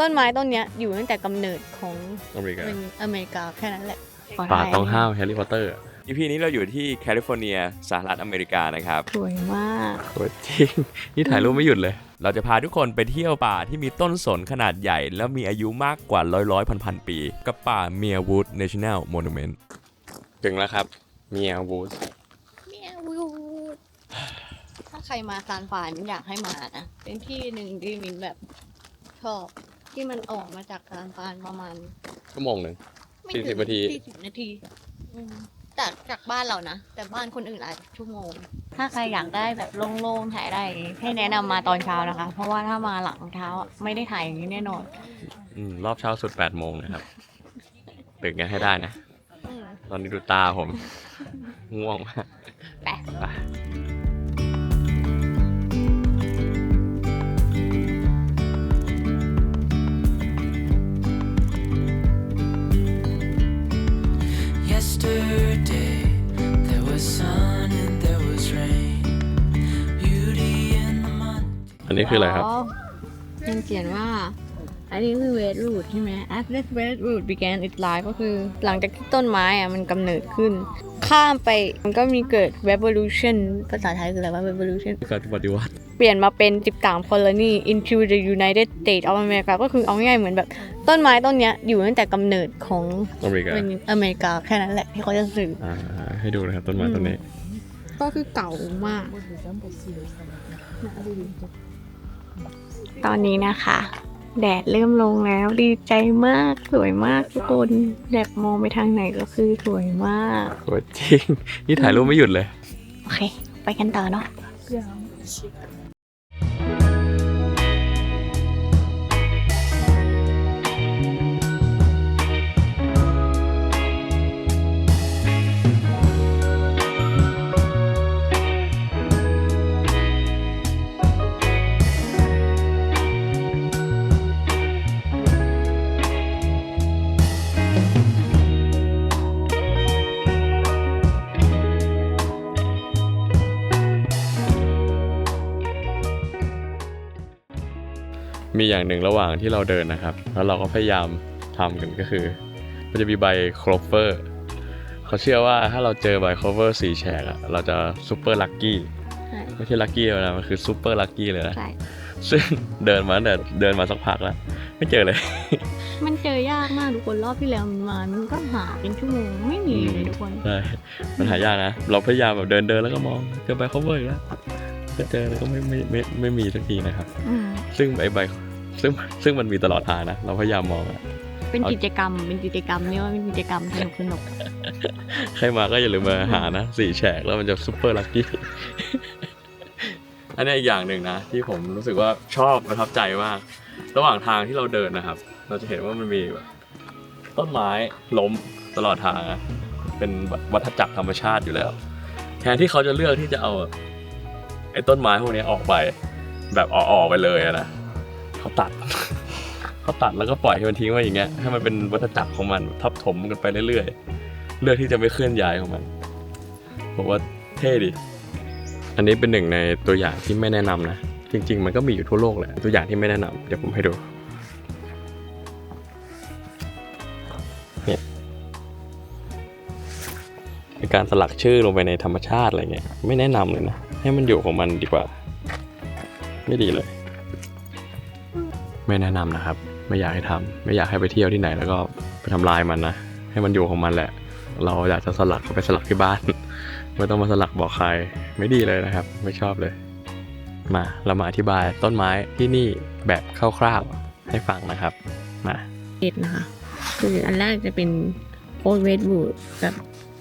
ต้นไม้ต้นเนี้ยอยู่ตั้งแต่กำเนิดของอเมริกาอเมริกาแค่นั้นแหละป่าต้องห้ามแฮร์รี่พอตเตอร์อีพีนี้เราอยู่ที่แคลิฟอร์เนียสหรัฐอเมริกานะครับสวยมากโคตรจริง นี่ถ่ายรูปไม่หยุดเลย เราจะพาทุกคนไปเที่ยวป่าที่มีต้นสนขนาดใหญ่ แล้วมีอายุมากกว่าร้อยร้อยพันพันปี กับป่าเมียวูดเนชั่นแนลมอนูเมนต์ถึงแล้วครับเมียวูดเมียวิวถ้าใครมาซานฟรานอยากให้มานะ เป็นที่หนึ่งที่มินแบบชอบ ที่มันออกมาจากซานฟรานประมาณชั่วโมงหนึ่ง ไม่สี่สิบนาที สี่สิบนาทีอืมจากจากบ้านเรานะ แต่บ้านคนอื่นอาจจะชั่วโมง ถ้าใครอยากได้แบบโล่งๆถ่ายได้ให้แนะนำมาตอนเช้านะคะ เพราะว่าถ้ามาหลังเช้าอะไม่ได้ถ่ายอย่างนี้แน่นอน อืมรอบเช้าสุด8โมงนะครับตื่นกันให้ได้นะ อืม ตอนนี้ดูตาผม ง่วงมากไป อันนี้คืออะไรครับ มันเขียนว่า อันนี้คือ West Root ใช่ไหม As this West Root began its life ก็คือหลังจากที่ต้นไม้อะมันกำเนิดขึ้น ข้ามไปมันก็มีเกิด revolution ภาษาไทยคืออะไรวะ revolution การปฏิวัติ เปลี่ยนมาเป็น 13 colony into the United States of America ก็คือเอาง่ายๆเหมือนแบบต้นไม้ต้นเนี้ยอยู่ตั้งแต่กำเนิดของอเมริกาอเมริกาแค่นั้นแหละที่เขาจะสื่ออ่าให้ดูนะครับต้นไม้ต้นนี้ ก็คือเก่ามาก ตอนนี้นะคะ แดดเริ่มลงแล้วดีใจมากสวยมากทุกคนแบบมองไปทางไหนก็คือสวยมาก โคตรจริง นี่ถ่ายรูปไม่หยุดเลย โอเค ไปกันต่อเนาะ มีอย่างหนึ่งระหว่างที่เราเดินนะครับ แล้วเราก็พยายามทำกันก็คือ มันจะมีใบโคลเวอร์เขาเชื่อว่าถ้าเราเจอใบโคลเวอร์สีแฉกอะเราจะซูเปอร์ลัคกี้ใช่ไม่ใช่ลัคกี้แล้วนะมันคือซูเปอร์ลัคกี้เลยนะใช่ซึ่งเดินมาตั้งแต่เดินมาสักพักแล้ว ไม่เจอเลย มันเจอยากมากทุกคนรอบที่แล้วมันมามันก็หาเป็นชั่วโมงไม่มีเลยทุกคนใช่มันหายากนะ เราพยายามแบบเดินเดินแล้วก็มองเจอใบ cover อีกแล้วก็เจอแล้วก็ไม่ไม่ไม่ไม่มีสักทีนะครับอืมซึ่งไอใบ ซึ่งซึ่งมันมีตลอดทางนะ เราพยายามมองอะเป็นเอากิกิจกรรม เป็นกิจกรรมนี่ว่าเป็นกิจกรรมสนุกสนุกใครมาก็อย่าลืมมาหานะสี่แฉกแล้วมันจะซุปเปอร์ลัคกี้อันนี้อีกอย่างหนึ่งนะ ที่ผมรู้สึกว่าชอบประทับใจมาก ระหว่างทางที่เราเดินนะครับ เราจะเห็นว่ามันมีแบบต้นไม้ล้มตลอดทางอะเป็นวัฏจักรธรรมชาติอยู่แล้ว แทนที่เขาจะเลือกที่จะเอาแบบไอ้ต้นไม้พวกนี้ออกไป แบบออกๆไปเลยอะนะ เขาตัด เขาตัดแล้วก็ปล่อยให้มันทิ้งไว้อย่างเงี้ยให้มันเป็นวัฏจักรของมันทับถมกันไปเรื่อยๆเลือกที่จะไม่เคลื่อนย้ายของมันผมว่าเท่ดิอันนี้เป็นหนึ่งในตัวอย่างที่ไม่แนะนำนะจริง ๆ มันก็มีอยู่ทั่วโลกแหละตัวอย่างที่ไม่แนะนำเดี๋ยวผมให้ดูเนี่ยเป็นการสลักชื่อลงไปในธรรมชาติอะไรเงี้ยไม่แนะนำเลยนะ ให้มันอยู่ของมันดีกว่า ไม่ดีเลย ไม่แนะนำนะครับ ไม่อยากให้ทำไม่อยากให้ไปเที่ยวที่ไหนแล้วก็ไปทำลายมันนะ ให้มันอยู่ของมันแหละ เราอยากจะสลักก็ไปสลักที่บ้าน ไม่ต้องมาสลักบอกใคร ไม่ดีเลยนะครับ ไม่ชอบเลย มาเรามาอธิบายต้นไม้ที่นี่แบบคร่าวๆให้ฟังนะครับ มาเอ็ดนะคะ คืออันแรกจะเป็นโอเวดบูดกับ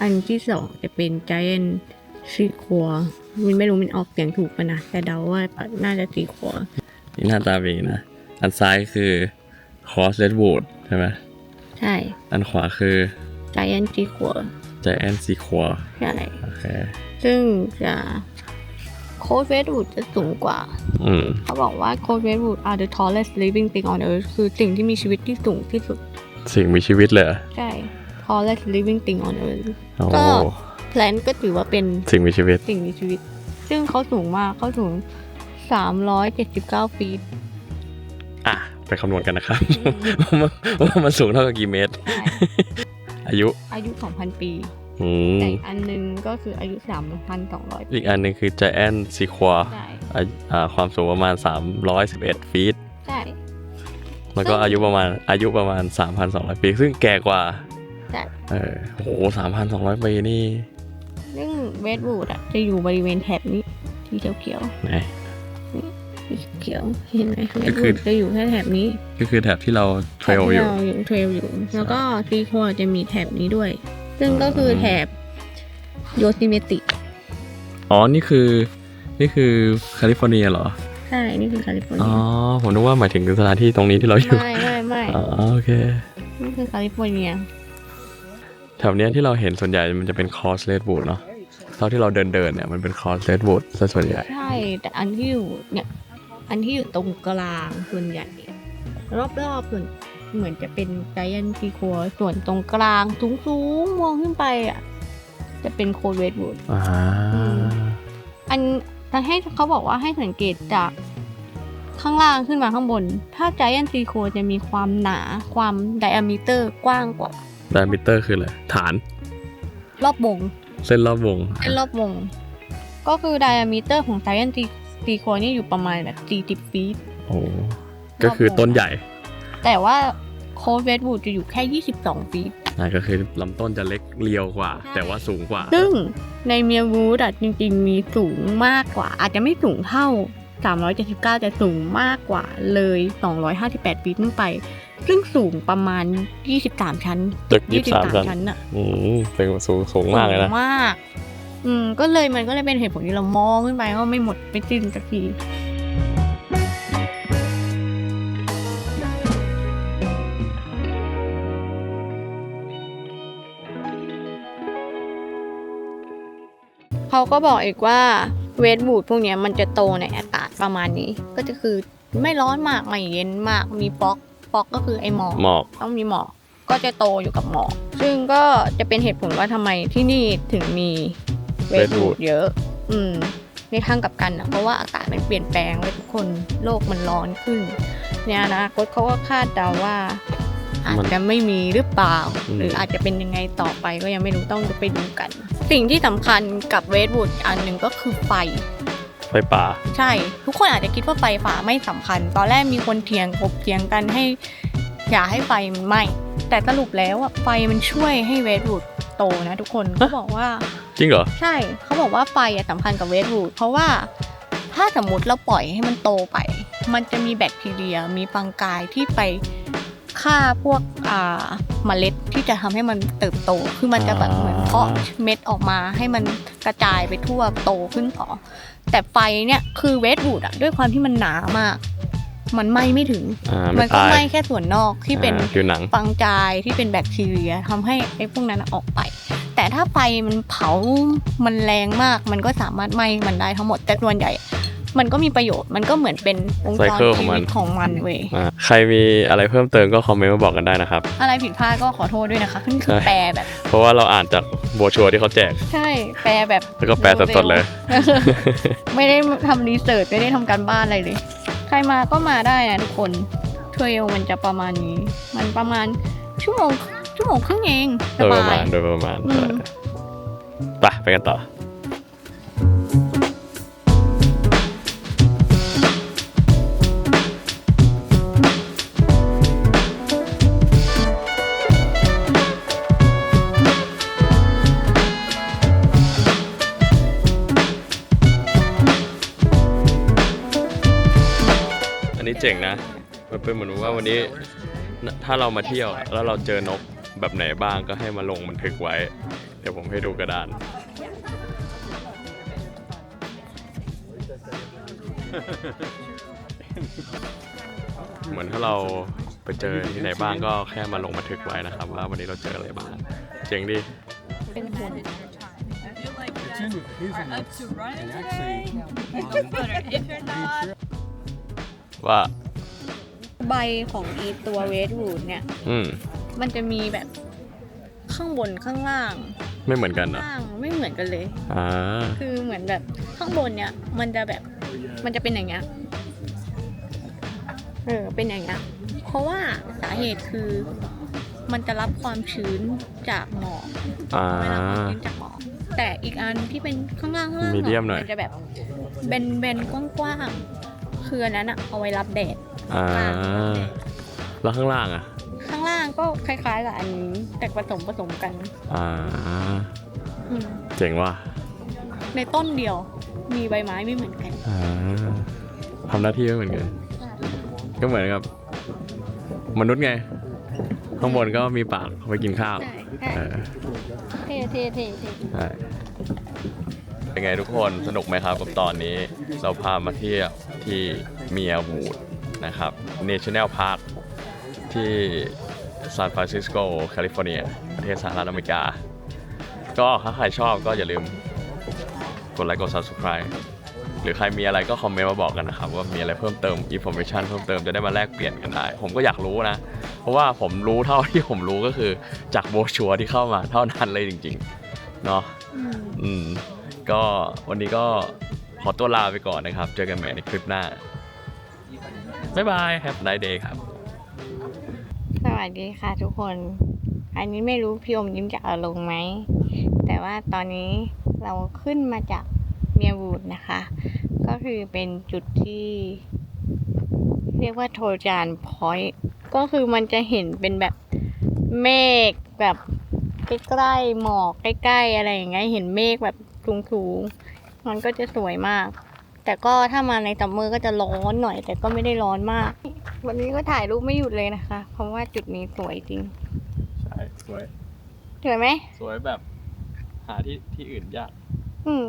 อันที่สองจะเป็น Giant ซีคัวมันไม่รู้มันออกเสียงถูกปะนะแต่เดาว่าน่าจะซีคัวนี่หน้าตาเป็นอย่างนี้นะ อันซ้ายคือคอสเลดวูดใช่ไหมใช่ อันขวาคือ Giant ซีคัวใจแอนซีคัวใช่โอเคซึ่งจะโคดเวดบูดจะสูงกว่าอืมเขาบอกว่าโคดเวดบูด are the tallest living thing on earth คือสิ่งที่มีชีวิตที่สูงที่สุด สิ่งมีชีวิตเลยเหรอใช่ tallest living thing on earth โอ้ก็แพลนก็ถือว่าเป็นสิ่งมีชีวิต สิ่งมีชีวิต ซึ่งเขาสูงมากเขาสูง 379 ฟีต อะไปคำนวณกันนะครับว่ามันว่ามันสูงเท่ากับกี่เมตรใช่อายุอายุ 2,000 ปีอืมแต่อีกอันหนึงก็คืออายุ 3,200ปีอีกอันหนึงคือ Giant Sequoia ใช่อ่าอ่าความสูงประมาณ 311 ฟีตใช่แล้วก็อายุประมาณอายุประมาณ 3,200 ปี ซึ่งแก่กว่าใช่เออโห3,200ปีนี่ซึ่งเวสบูดอะจะอยู่บริเวณแถบนี้ที่เขียวไหนๆ สีเขียวเห็นไหมเวก็สคืบูอดจะอยู่แค่แถบนี้ ก็คือแถบที่เราเทรลอยู่แถบที่เราอยู่เทรลอยู่ แล้วก็ซีโคจะมีแถบนี้ด้วย ซึ่งก็คือแถบโยซิเมติ อ๋อ นี่คือ นี่คือแคลิฟอร์เนียเหรอ ใช่ นี่คือแคลิฟอร์อ๋เนีอยผมนึกว่าหมายถึงสถานที่ตรงนี้ที่เราอยู่ ไม่ไม่ไม่อ๋อโอเค นี่คือแคลิฟอร์เนีย แถวเนี้ยที่เราเห็นส่วนใหญ่มันจะเป็นคอสเลดบูดเนาะเท่าที่เราเดินเดินๆเนี่ยมันเป็นคอสเลดบูดซะส่วนใหญ่ ใช่ แต่อันที่อยู่เนี่ย อันที่อยู่ตรงกลางส่วนใหญ่รอบๆส่วนเหมือนจะเป็นไจแอนทีคัวส่วนตรงกลางสูงๆมองขึ้นไปอะจะเป็นโคดเวดวูดอ่าอันแต่ให้เขาบอกว่าให้สังเกตจากข้างล่างขึ้นมาข้างบน ถ้าไจแอนทีคัวจะมีความหนา ความไดอะมิเตอร์กว้างกว่าดามิเตอร์คืออะไร ฐาน รอบวง เส้นรอบวง เส้นรอบวง ก็คือไดอะมิเตอร์ของไจแอนทีคั วนี่อยู่ประมาณแบบ40ฟีตโอ้ก็คือต้นใหญ่ แต่ว่าโคดเวดวูดจะอยู่แค่ 22 ฟีตนะก็คือลำต้นจะเล็กเรียวกว่า แต่ว่าสูงกว่า ซึ่งในเมียวูดอะจริงๆ มีสูงมากกว่า อาจจะไม่สูงเท่า 379 แต่สูงมากกว่าเลย 258 ฟีตขึ้นไป ซึ่งสูงประมาณ 23 ชั้น ตึก 23 ชั้นชั้นอะอืมเป็นสูงสูงมากเลยนะสูงมาก อืมก็เลยมันก็เลยเป็นเหตุผลที่เรามองขึ้นไปว่าไม่หมดไม่สิ้นสักทีเขาก็บอกอีกว่าเวทบูดพวกเนี้ยมันจะโตในอากาศประมาณนี้ ก็จะคือไม่ร้อนมากไม่เย็นมากมีฟอกฟอกก็คือไอหมอกหมอกต้องมีหมอกก็จะโตอยู่กับหมอกซึ่งก็จะเป็นเหตุผลว่าทำไมที่นี่ถึงมี เวทบูด Redwood เยอะ อืม ในทางกลับกันนะเพราะว่าอากาศมันเปลี่ยนแปลงไว้ทุกคนโลกมันร้อนขึ้นเนี่ยนะคตเขาก็คาดเดาว่า อาจจะไม่มีหรือเปล่าอืมหรืออาจจะเป็นยังไงต่อไปก็ยังไม่รู้ต้องไปดูกัน สิ่งที่สำคัญกับเวทบูดอันหนึ่งก็คือไฟไฟป่า ใช่ ทุกคนอาจจะคิดว่าไฟฟ้าไม่สำคัญ ตอนแรกมีคนเถียงกบเถียงกันให้ อย่าให้ไฟมันไหม้แต่สรุปแล้วอะไฟมันช่วยให้เวทวูด โตนะทุกคนเขาบอกว่า จริงเหรอ ใช่เขาบอกว่าไฟอะสำคัญกับเวทวูดเพราะว่าถ้าสมมติเราปล่อยให้มันโตไป มันจะมีแบคทีเรียมีฟังกายที่ไปฆ่าพวกอ่าเมล็ดที่จะทำให้มันเติบโต คือมันจะแบบเหมือนเพาะเม็ดออกมาให้มันกระจายไปทั่วโตขึ้นต่อ แต่ไฟเนี่ยคือเวทวูดอะด้วยความที่มันหนามาก มันไหม้ไม่ถึง อ่ามัไม่นก็ตาย ไหม้แค่ส่วนนอกที่เป็นอ่าผิวหนัง ฟังจายที่เป็นแบคทีเรียทำให้ไอ้พวกนั้นออกไป แต่ถ้าไฟมันเผา มันแรงมาก มันก็สามารถไหม้มันได้ทั้งหมดแต่ส่วนใหญ่ มันก็มีประโยชน์ มันก็เหมือนเป็นวงจร Cycle ของชีมัน วิตของมันเว้ย อ่าใครมีอะไรเพิ่มเติมก็คอมเมนต์มาบอกกันได้นะครับ อะไรผิดพลาดก็ขอโทษด้วยนะคะนี่คือใช่แปลแบบ เพราะว่าเราอ่านจากโบรชัวร์ที่เขาแจก ใช่ แปลแบบ แล้วก็แปลสดๆเลย ไม่ได้ทำรีเสิร์ชไม่ได้ทำการบ้านอะไรเลย ใครมาก็มาได้นะทุกคนเทรลมันจะประมาณนี้ มันประมาณชั่วโมงชั่วโมงครึ่งเองโดยประมาณโดยประมาณอืมไปไปกันต่อ เจ๋งนะ มันเป็นเหมือนว่าวันนี้ ถ้าเรามาเที่ยวแล้วเราเจอนกแบบไหนบ้างก็ให้มาลงบันทึกไว้ เดี๋ยวผมให้ดูกระดาน เหมือนถ้าเราไปเจอที่ไหนบ้างก็แค่มาลงบันทึกไว้นะครับ ว่าวันนี้เราเจออะไรบ้าง เจ๋งดิเป็นคน It's in hazelnut, and actually, um, ว่า ใบของอีตัวเวทวูดเนี่ย อืม มันจะมีแบบข้างบนข้างล่างไม่เหมือนกันเหรอล่างไม่เหมือนกันเลย อ่า คือเหมือนแบบข้างบนเนี่ยมันจะแบบมันจะเป็นอย่างเงี้ยเออเป็นอย่างเงี้ยเพราะว่าสาเหตุคือมันจะรับความชื้นจากหมอกอ่า ไม่รับความชื้นจากหมอกแต่อีกอันที่เป็นข้างล่างข้างล่าง Medium หน่อย มันจะแบบเบนเบนๆกว้างๆ คืออันนั้นอะเอาไว้รับแดดอ่าแล้วข้างล่างอะ ข้างล่างก็คล้ายๆกับอันนี้แต่ผสมผสมกันอ่า อืมเจ๋งว่ะในต้นเดียว มีใบไม้ไม่เหมือนกันอ่าทำหน้าที่ไม่เหมือนกัน ก็เหมือนกับ มนุษย์ไง ข้างบนก็มีปากไว้กินข้าวใช่ใช่เออเท่เท่เท่เท่ใช่เป็นไงทุกคนสนุกไหมครับกับตอนนี้ เราพามาเที่ยว ที่เมียวูดนะครับ National Park ที่ซานฟรานซิสโกแคลิฟอร์เนีย ประเทศสหรัฐอเมริกา ก็ถ้าใครชอบก็อย่าลืมกดไลค์กด subscribe หรือใครมีอะไรก็คอมเมนต์มาบอกกันนะครับ ว่ามีอะไรเพิ่มเติม information เพิ่มเติมจะได้มาแลกเปลี่ยนกันได้ ผมก็อยากรู้นะ เพราะว่าผมรู้เท่าที่ผมรู้ก็คือจากโบชัวที่เข้ามาเท่านั้นเลยจริงๆเนาะอืมก็วันนี้ก็ อตัวลาไปก่อนนะครับ เจอกันใหม่ในคลิปหน้า บ๊ายบาย Have a nice day ครับ สวัสดีค่ะทุกคน อันนี้ไม่รู้พี่อมยิ้มจะเอาลงไหม แต่ว่าตอนนี้เราขึ้นมาจากเมียวูดนะคะ ก็คือเป็นจุดที่ เรียกว่าโทจานพอยต์ก็คือมันจะเห็นเป็นแบบเมฆแบบใกล้ๆหมอกใกล้ๆอะไรอย่างเงี้ยเห็นเมฆแบบสูงๆ มันก็จะสวยมาก แต่ก็ถ้ามาในซัมเมอร์ก็จะร้อนหน่อย แต่ก็ไม่ได้ร้อนมาก วันนี้ก็ถ่ายรูปไม่หยุดเลยนะคะ เพราะว่าจุดนี้สวยจริง ใช่สวย สวยไหม สวยแบบ หาที่ที่อื่นยาก อืม